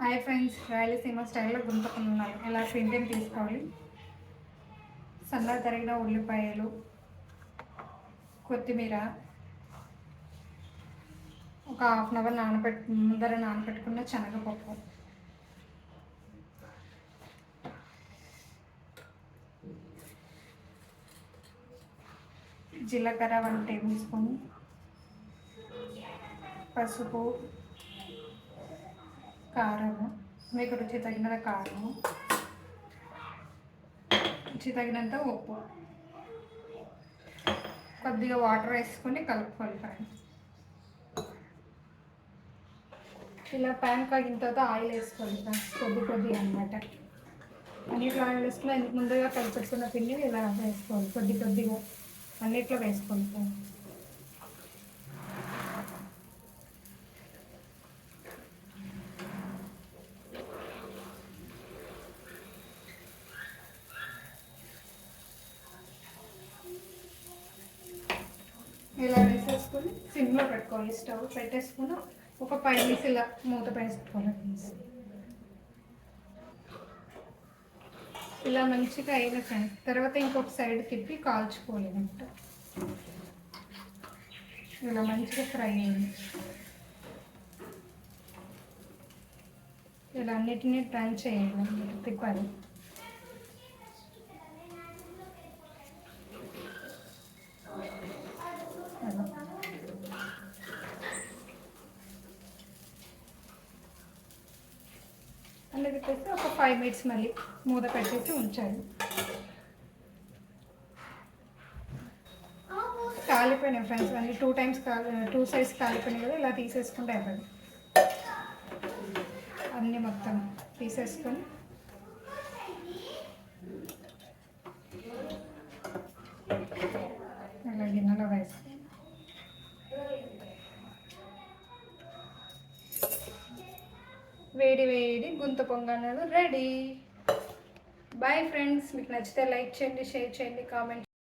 Hi friends Rayalaseema స్టైల్లో గుంతకున్నాను ఎలా printing తీసుకోవాలి? సన్నగా తరిగిన ఉల్లిపాయలు కొత్తిమీర ఒక హాఫ్ అన్ అవర్ నానబెట్ ముందర నానబెట్టుకున్న శనగపప్పు. జీలకర్ర వన్ టేబుల్ స్పూన్ పసుపు కారము. మీకు రుచి తగినంత కారము. రుచి తగినంత ఉప్పు. కొద్దిగా వాటర్ వేసుకొని కలుపుకోవాలి ఫ్రెండ్స్ ఇలా ప్యాన్ కాగిన తర్వాత ఆయిల్ వేసుకోవాలి ఫ్రెండ్స్. కొద్ది కొద్దిగా అనమాట అన్నిట్లో ఆయిల్ వేసుకుని ముందుగా కలిపెట్టుకున్న పిండి ఇలా వేసుకోవాలి. కొద్ది కొద్దిగా అన్నిట్లో వేసుకోవాలి ఫ్రెండ్స్. ఇలా వేసేసుకొని సిమ్లో పెట్టుకోవాలి స్టవ్ పెట్టేసుకుని ఒక పై మినిట్స్ ఇలా మూత పెట్టుకోవాలి. ఇలా మంచిగా అయిన ఫ్రెండ్స్ తర్వాత ఇంకొక సైడ్ తిప్పి కాల్చుకోవాలి అనమాట. ఇలా మంచిగా ఫ్రై అయింది. ఇలా అన్నిటినీ టర్న్ చేయాలి తిప్పాలి. చెప్పేసి ఒక ఫైవ్ మినిట్స్ మళ్ళీ మూత పెట్టేసి ఉంచాలి. కాలిపోయినాయి ఫ్రెండ్స్ మళ్ళీ టూ టైమ్స్ కాలి టూ సైడ్స్ కాలిపోయినాయి కదా ఇలా తీసేసుకుంటే అయిపోయింది. అన్నీ మొత్తం తీసేసుకొని అలా గిన్నెలో వేసుకుని వేడి వేడి గుంత పొంగనాలు రెడీ. బాయ్ ఫ్రెండ్స్ మీకు నచ్చితే లైక్ చేయండి షేర్ చేయండి కామెంట్